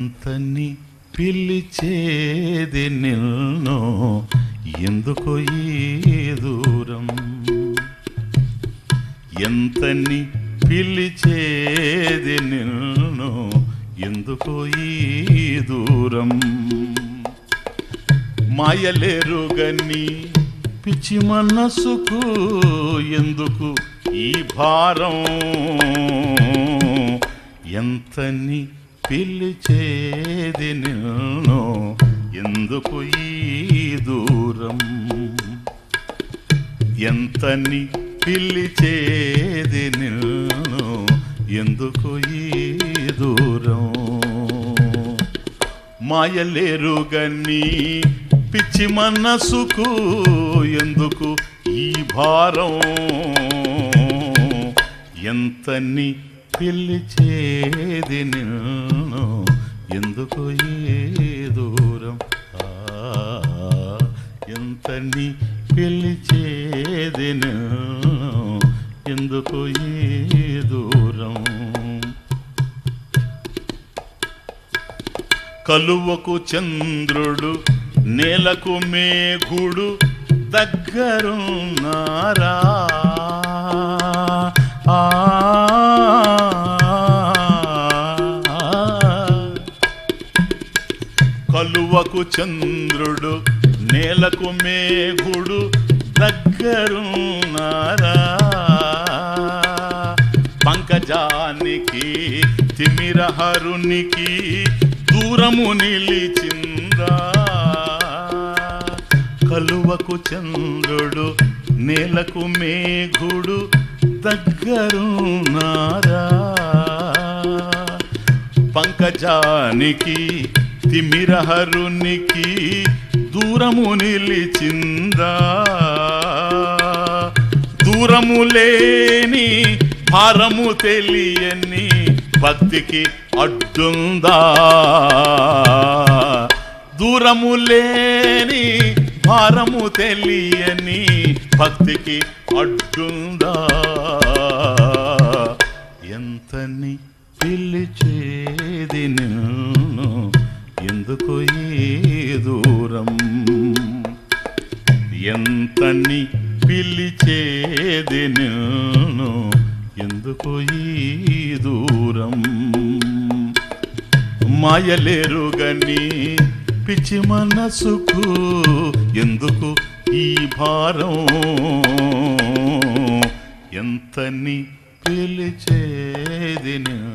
అంతని పిలిచేది నిన్ను ఎందుకు ఈ దూరం? ఎంతని పిలిచేది నిన్ను ఎందుకు ఈ దూరం? మాయలేరుగని పిచ్చి మనసుకు ఎందుకు ఈ భారం? ఎంతని పిలిచేది నిన్ను. ఎందుకు ఈ దూరం? ఎంతని పిలిచేది నిన్ను? ఎందుకు ఈ దూరం? మాయలేరుగని పిచ్చి మనసుకు ఎందుకు ఈ భారం? ఎంతని పిలిచేది నిన్ను. ఎందుకు ఏ దూరం? ఆ, ఎంతని పిలిచేది నిన్ను. ఎందుకు ఏ దూరం? కలువకు చంద్రుడు నేలకు మేఘుడు దగ్గరున్నారా? కలువకు చంద్రుడు నేలకు మేఘుడు దగ్గరున్నారా? పంకజానికి తిమిరహరునికి దూరము నిలిచిందా? కలువకు చంద్రుడు నేలకు మేఘుడు దగ్గరున్నారా? పంకజానికి తిమిరహరునికి దూరము నిలిచిందా? దూరము లేని భారము తెలియని భక్తికి అడ్డుందా? దూరము లేని భారము తెలియని భక్తికి అడ్డుందా? ఎంతని పిలిచేది నిన్ను? ఎందుకు ఈ దూరం? ఎంతని పిలిచేది నిన్ను? ఎందుకు ఈ దూరం? మాయలేరుగని పిచ్చి మనసుకు ఎందుకు ఈ భారం? ఎంతని పిలిచేది నేను